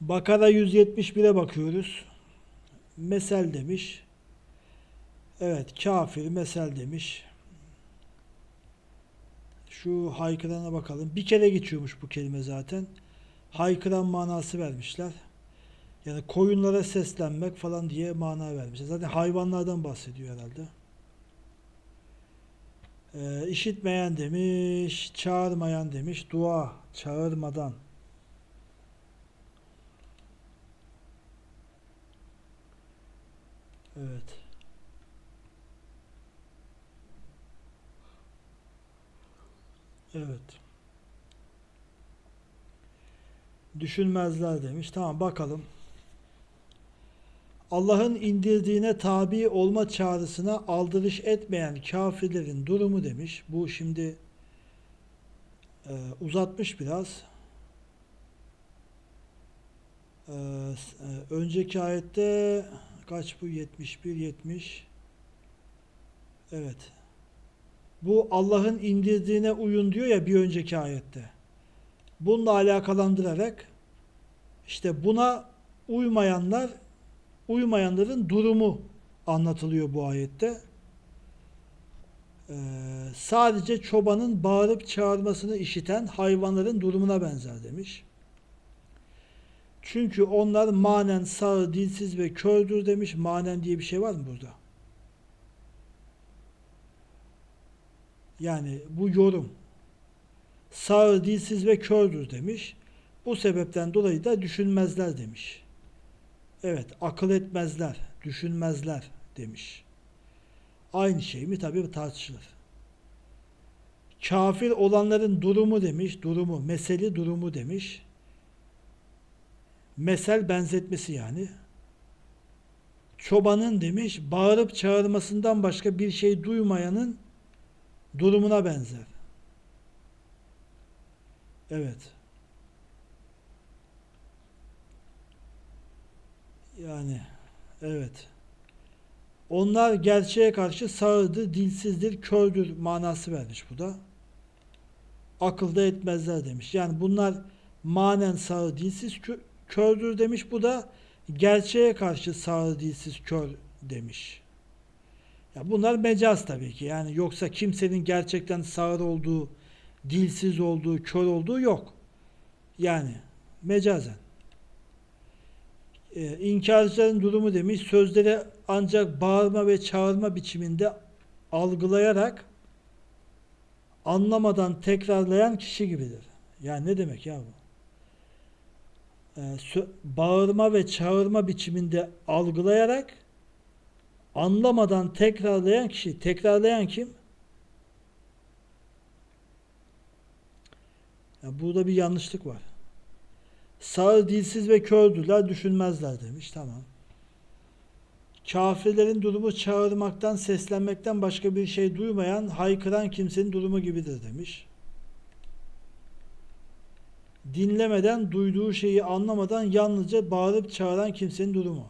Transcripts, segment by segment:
Bakara 171'e bakıyoruz. Mesel demiş. Evet, kafir mesel demiş. Şu haykırana bakalım. Bir kere geçiyormuş bu kelime zaten. Haykıran manası vermişler. Yani koyunlara seslenmek falan diye mana vermişler. Zaten hayvanlardan bahsediyor herhalde. Ee, işitmeyen demiş, çağırmayan demiş, dua, çağırmadan. Evet. Evet. Düşünmezler demiş. Tamam bakalım. Allah'ın indirdiğine tabi olma çağrısına aldırış etmeyen kafirlerin durumu demiş. Bu şimdi e, uzatmış biraz. E, e, önceki ayette kaç bu? 71 70. Evet. Bu Allah'ın indirdiğine uyun diyor ya bir önceki ayette. Bununla alakalandırarak işte buna uymayanlar uymayanların durumu anlatılıyor bu ayette. Ee, sadece çobanın bağırıp çağırmasını işiten hayvanların durumuna benzer demiş. Çünkü onlar manen sağır, dilsiz ve kördür demiş. Manen diye bir şey var mı burada? Yani bu yorum. Sağır, dilsiz ve kördür demiş. Bu sebepten dolayı da düşünmezler demiş. Evet, akıl etmezler, düşünmezler demiş. Aynı şey mi? Tabii tartışılır. Kafir olanların durumu demiş, durumu, meseli durumu demiş. Mesel benzetmesi yani. Çobanın demiş, bağırıp çağırmasından başka bir şey duymayanın durumuna benzer. Evet. Yani evet. Onlar gerçeğe karşı sağırdır, dilsizdir, kördür manası vermiş bu da. Akılda etmezler demiş. Yani bunlar manen sağır, dilsiz, kö- kördür demiş. Bu da gerçeğe karşı sağır, dilsiz, kör demiş. Ya bunlar mecaz tabii ki. Yani yoksa kimsenin gerçekten sağır olduğu, dilsiz olduğu, kör olduğu yok. Yani mecazen. Ee, inkarcıların durumu demiş, sözleri ancak bağırma ve çağırma biçiminde algılayarak anlamadan tekrarlayan kişi gibidir. Yani ne demek ya bu? Sö- bağırma ve çağırma biçiminde algılayarak anlamadan tekrarlayan kişi. Tekrarlayan kim? Ya burada bir yanlışlık var. Sağır, dilsiz ve kördüler, düşünmezler demiş. Tamam. Kafirlerin durumu çağırmaktan, seslenmekten başka bir şey duymayan, haykıran kimsenin durumu gibidir demiş. Dinlemeden, duyduğu şeyi anlamadan yalnızca bağırıp çağıran kimsenin durumu.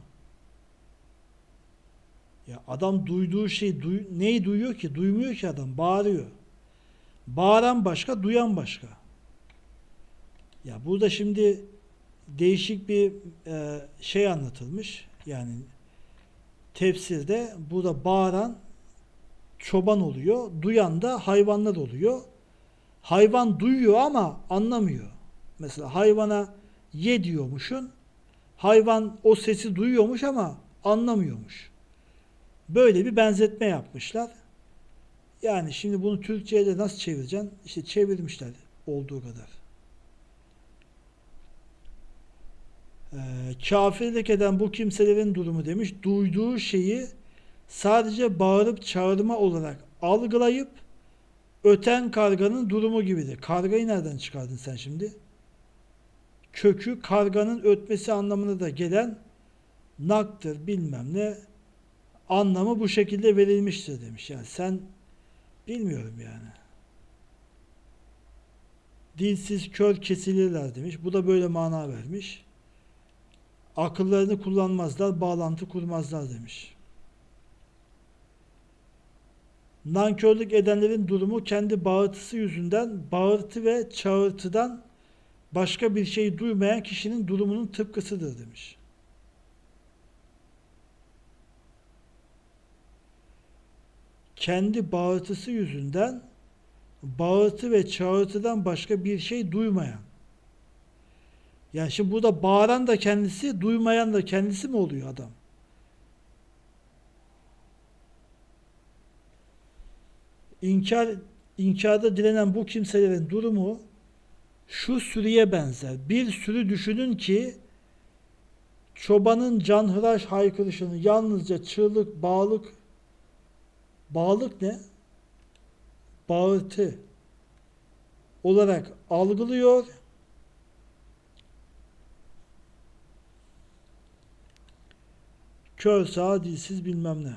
Ya adam duyduğu şey duy, neyi duyuyor ki? Duymuyor ki adam, bağırıyor. Bağıran başka, duyan başka. Ya burada şimdi değişik bir e, şey anlatılmış. Yani tefsirde burada bağıran çoban oluyor, duyan da hayvanlar oluyor. Hayvan duyuyor ama anlamıyor. Mesela hayvana ye diyormuşun. Hayvan o sesi duyuyormuş ama anlamıyormuş. Böyle bir benzetme yapmışlar. Yani şimdi bunu Türkçe'ye de nasıl çevireceksin? İşte çevirmişler olduğu kadar. Ee, kafirlik eden bu kimselerin durumu demiş, duyduğu şeyi sadece bağırıp çağırma olarak algılayıp öten karganın durumu gibidir. Kargayı nereden çıkardın sen şimdi? Kökü karganın ötmesi anlamına da gelen naktır bilmem ne anlamı bu şekilde verilmiştir demiş. Yani sen bilmiyorum yani. Dilsiz kör kesilirler demiş. Bu da böyle mana vermiş. Akıllarını kullanmazlar, bağlantı kurmazlar demiş. Nankörlük edenlerin durumu kendi bağırtısı yüzünden bağırtı ve çağırtıdan başka bir şey duymayan kişinin durumunun tıpkısıdır demiş. Kendi bağırtısı yüzünden bağırtı ve çağırtıdan başka bir şey duymayan. Yani şimdi burada bağıran da kendisi, duymayan da kendisi mi oluyor adam? İnkar, inkarda direnen bu kimselerin durumu şu sürüye benzer. Bir sürü düşünün ki çobanın canhıraş haykırışını yalnızca çığlık, bağlık, bağlık ne? Bağırtı olarak algılıyor. Kör, sağ, dilsiz bilmem ne.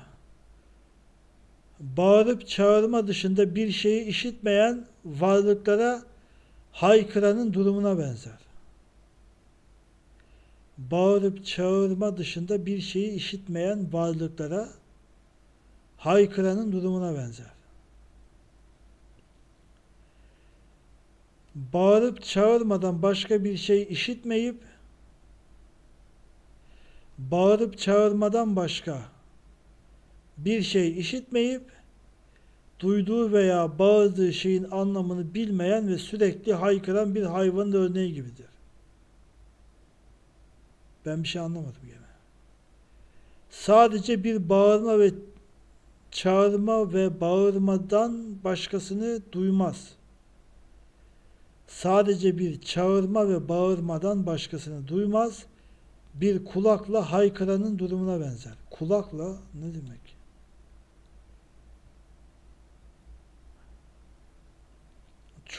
Bağırıp çağırma dışında bir şeyi işitmeyen varlıklara haykıranın durumuna benzer. Bağırıp çağırma dışında bir şeyi işitmeyen varlıklara haykıranın durumuna benzer. Bağırıp çağırmadan başka bir şey işitmeyip bağırıp çağırmadan başka bir şey işitmeyip duyduğu veya bağırdığı şeyin anlamını bilmeyen ve sürekli haykıran bir hayvanın örneği gibidir. Ben bir şey anlamadım gene. Sadece bir bağırma ve çağırma ve bağırmadan başkasını duymaz. Sadece bir çağırma ve bağırmadan başkasını duymaz. Bir kulakla haykıranın durumuna benzer. Kulakla ne demek?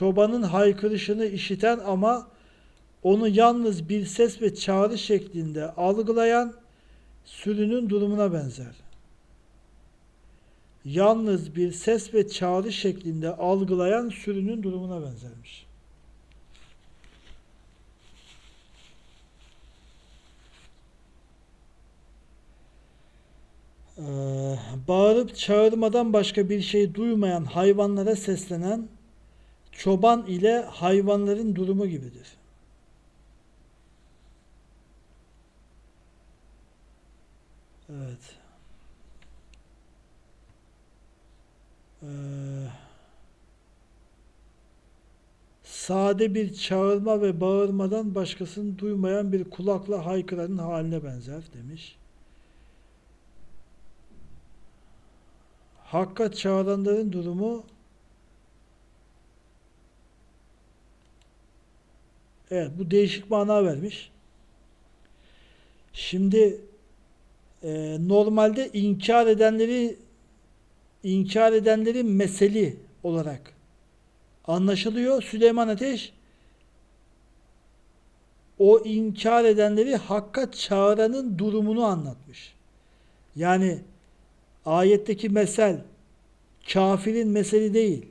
Çobanın haykırışını işiten ama onu yalnız bir ses ve çağrı şeklinde algılayan sürünün durumuna benzer. Yalnız bir ses ve çağrı şeklinde algılayan sürünün durumuna benzermiş. Ee, bağırıp çağırmadan başka bir şey duymayan hayvanlara seslenen çoban ile hayvanların durumu gibidir. Evet. Ee, sade bir çağırma ve bağırmadan başkasını duymayan bir kulakla haykıranın haline benzer demiş. Hakka çağıranların durumu Evet bu değişik mana vermiş. Şimdi e, normalde inkar edenleri inkar edenlerin meseli olarak anlaşılıyor. Süleyman Ateş o inkar edenleri hakka çağıranın durumunu anlatmış. Yani ayetteki mesel kafirin meseli değil.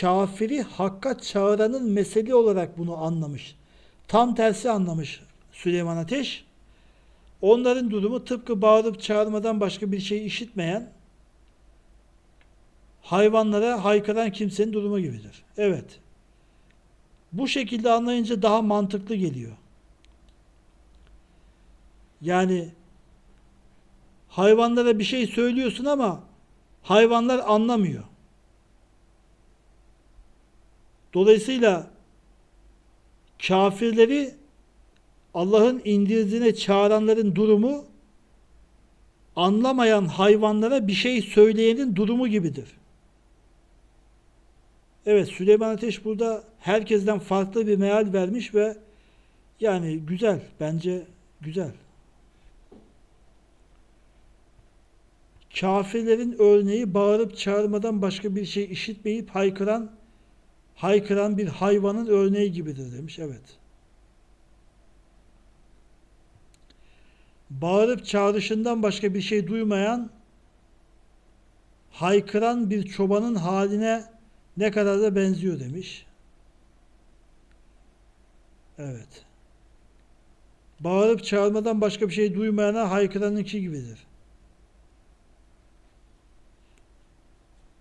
Kafiri hakka çağıranın meseli olarak bunu anlamış. Tam tersi anlamış Süleyman Ateş. Onların durumu tıpkı bağırıp çağırmadan başka bir şey işitmeyen hayvanlara haykıran kimsenin durumu gibidir. Evet. Bu şekilde anlayınca daha mantıklı geliyor. Yani hayvanlara bir şey söylüyorsun ama hayvanlar anlamıyor. Dolayısıyla kafirleri Allah'ın indirdiğine çağıranların durumu anlamayan hayvanlara bir şey söyleyenin durumu gibidir. Evet Süleyman Ateş burada herkesten farklı bir meal vermiş ve yani güzel bence güzel. Kafirlerin örneği bağırıp çağırmadan başka bir şey işitmeyip haykıran haykıran bir hayvanın örneği gibidir demiş. Evet. Bağırıp çağrışından başka bir şey duymayan haykıran bir çobanın haline ne kadar da benziyor demiş. Evet. Bağırıp çağırmadan başka bir şey duymayana haykıranınki gibidir.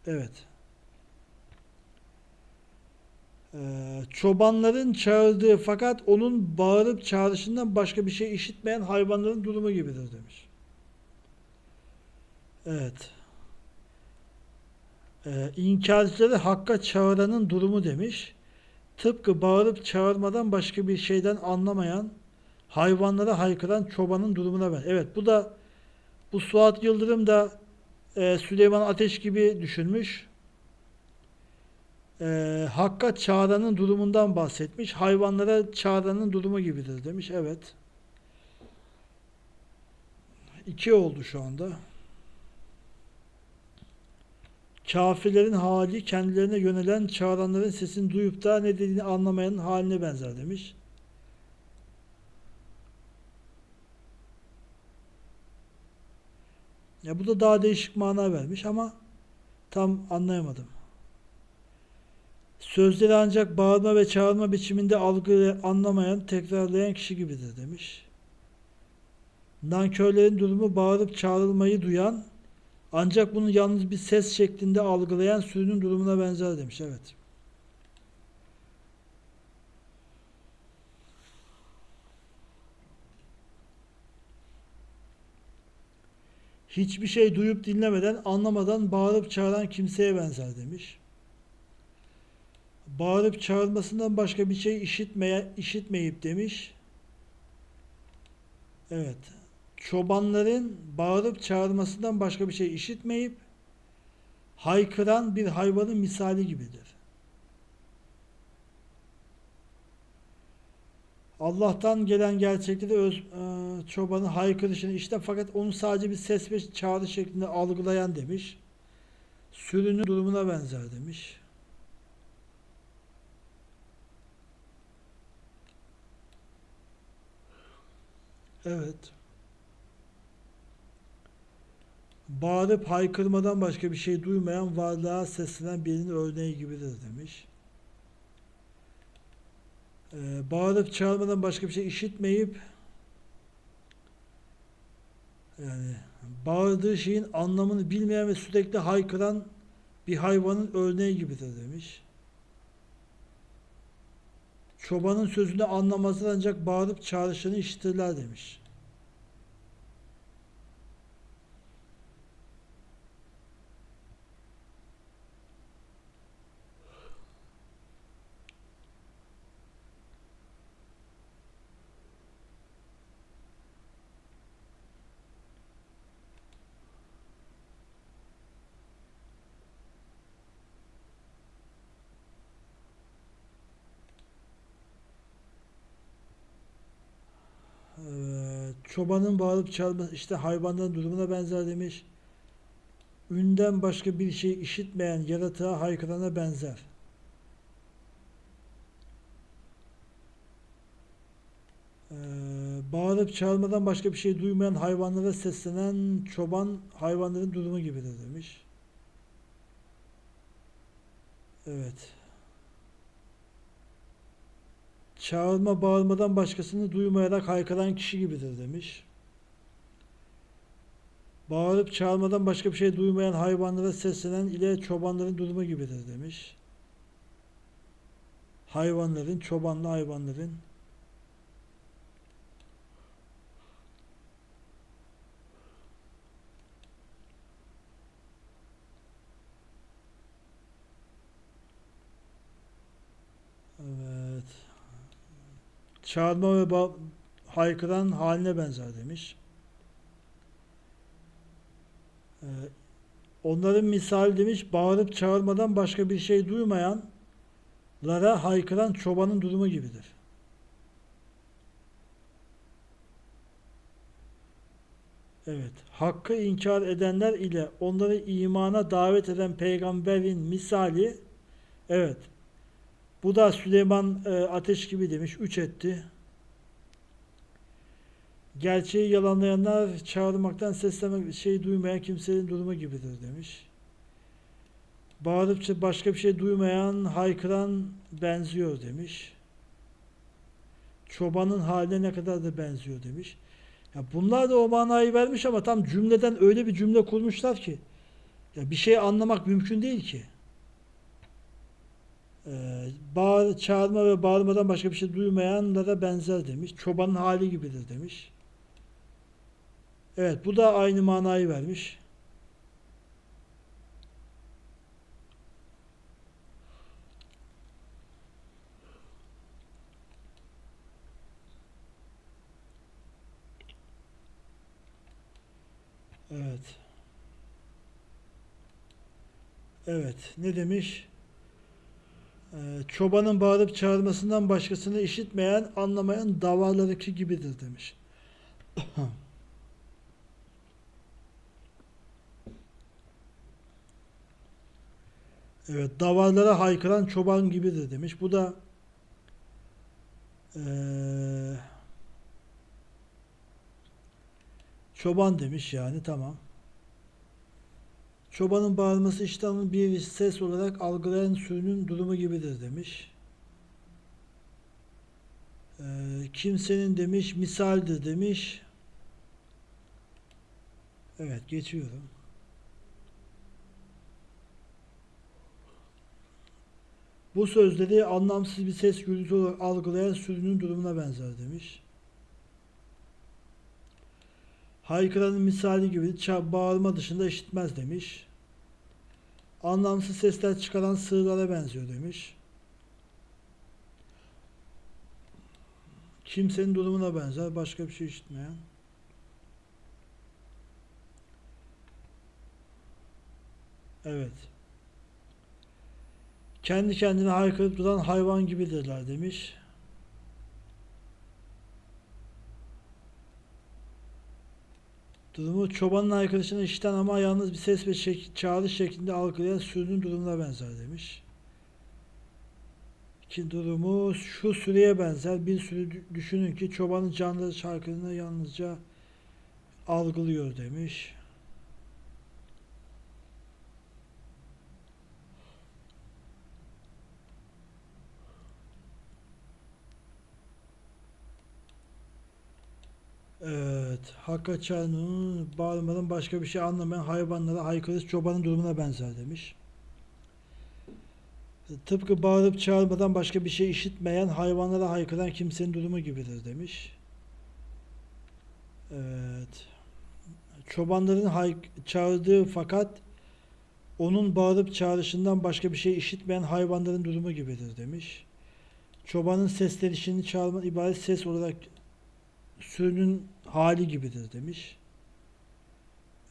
Evet. Ee, çobanların çağırdığı fakat onun bağırıp çağrışından başka bir şey işitmeyen hayvanların durumu gibidir demiş. Evet. Ee, inkarcıları hakka çağıranın durumu demiş. Tıpkı bağırıp çağırmadan başka bir şeyden anlamayan hayvanlara haykıran çobanın durumuna ben. Evet bu da bu Suat Yıldırım da e, Süleyman Ateş gibi düşünmüş. E, Hakka çağıranın durumundan bahsetmiş. Hayvanlara çağıranın durumu gibidir demiş. Evet. İki oldu şu anda. Kafirlerin hali kendilerine yönelen çağıranların sesini duyup da ne dediğini anlamayanın haline benzer demiş. Ya bu da daha değişik mana vermiş ama tam anlayamadım. Sözleri ancak bağırma ve çağırma biçiminde algı anlamayan, tekrarlayan kişi gibidir demiş. Nankörlerin durumu bağırıp çağrılmayı duyan, ancak bunu yalnız bir ses şeklinde algılayan sürünün durumuna benzer demiş. Evet. Hiçbir şey duyup dinlemeden, anlamadan bağırıp çağıran kimseye benzer demiş. Bağırıp çağırmasından başka bir şey işitmeye, işitmeyip demiş. Evet. Çobanların bağırıp çağırmasından başka bir şey işitmeyip haykıran bir hayvanın misali gibidir. Allah'tan gelen gerçekleri öz, e, çobanın haykırışını işte fakat onu sadece bir ses ve çağrı şeklinde algılayan demiş. Sürünün durumuna benzer demiş. Evet. Bağırıp haykırmadan başka bir şey duymayan varlığa seslenen birinin örneği gibidir demiş. Ee, bağırıp çağırmadan başka bir şey işitmeyip yani bağırdığı şeyin anlamını bilmeyen ve sürekli haykıran bir hayvanın örneği gibidir demiş. Çobanın sözünü anlamazlar ancak bağırıp çağrışını işitirler demiş. Ee, çobanın bağırıp çağırması işte hayvanların durumuna benzer demiş. Ünden başka bir şey işitmeyen yaratığa haykırana benzer. Ee, bağırıp çağırmadan başka bir şey duymayan hayvanlara seslenen çoban hayvanların durumu gibidir demiş. Evet. Çağırma bağırmadan başkasını duymayarak haykıran kişi gibidir demiş. Bağırıp çağırmadan başka bir şey duymayan hayvanlara seslenen ile çobanların durumu gibidir demiş. Hayvanların, çobanlı hayvanların. Evet. Çağırma ve ba- haykıran haline benzer demiş. Ee, onların misali demiş bağırıp çağırmadan başka bir şey duymayanlara haykıran çobanın durumu gibidir. Evet. Hakkı inkar edenler ile onları imana davet eden peygamberin misali evet. Bu da Süleyman e, ateş gibi demiş. Üç etti. Gerçeği yalanlayanlar çağırmaktan seslemek şey duymayan kimsenin durumu gibidir demiş. Bağırıp başka bir şey duymayan haykıran benziyor demiş. Çobanın haline ne kadar da benziyor demiş. Ya bunlar da o manayı vermiş ama tam cümleden öyle bir cümle kurmuşlar ki ya bir şey anlamak mümkün değil ki. Ee, bağır, çağırma ve bağırmadan başka bir şey duymayanlara benzer demiş. Çobanın hali gibidir demiş. Evet bu da aynı manayı vermiş. Evet. Evet. Ne demiş? Ee, çobanın bağırıp çağırmasından başkasını işitmeyen, anlamayan davarlarıki gibidir demiş. Evet, davarlara haykıran çoban gibidir demiş. Bu da eee, çoban demiş yani tamam. Çobanın bağırması iştahın bir ses olarak algılayan sürünün durumu gibidir demiş. Ee, kimsenin demiş misaldir demiş. Evet geçiyorum. Bu sözleri anlamsız bir ses gürültü olarak algılayan sürünün durumuna benzer demiş. Haykıranın misali gibi bağırma dışında işitmez demiş. Anlamsız sesler çıkaran sığırlara benziyor demiş. Kimsenin durumuna benzer, başka bir şey işitmeyen. Evet. Kendi kendine haykırıp duran hayvan gibidirler demiş. Durumu çobanın arkadaşına işten ama yalnız bir ses ve şek- çağrı şeklinde algılayan sürünün durumuna benzer demiş. İki durumu şu sürüye benzer. Bir sürü dü- düşünün ki çobanın canlı şarkını yalnızca algılıyor demiş. Evet, Hakka Çağı'nın bağırmadan başka bir şey anlamayan hayvanlara haykırış çobanın durumuna benzer demiş. Tıpkı bağırıp çağırmadan başka bir şey işitmeyen hayvanlara haykıran kimsenin durumu gibidir demiş. Evet. Çobanların hay çağırdığı fakat onun bağırıp çağrışından başka bir şey işitmeyen hayvanların durumu gibidir demiş. Çobanın seslenişini çağırma ibaret ses olarak sürünün hali gibidir demiş.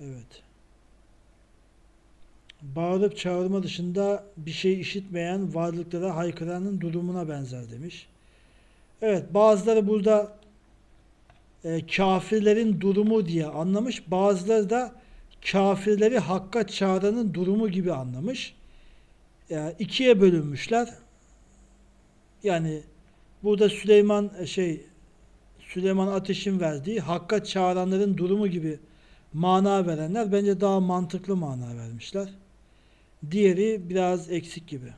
Evet. Bağırıp çağırma dışında bir şey işitmeyen varlıklara haykıranın durumuna benzer demiş. Evet bazıları burada e, kafirlerin durumu diye anlamış. Bazıları da kafirleri hakka çağıranın durumu gibi anlamış. Yani ikiye bölünmüşler. Yani burada Süleyman e, şey Süleyman Ateş'in verdiği hakka çağıranların durumu gibi mana verenler bence daha mantıklı mana vermişler. Diğeri biraz eksik gibi.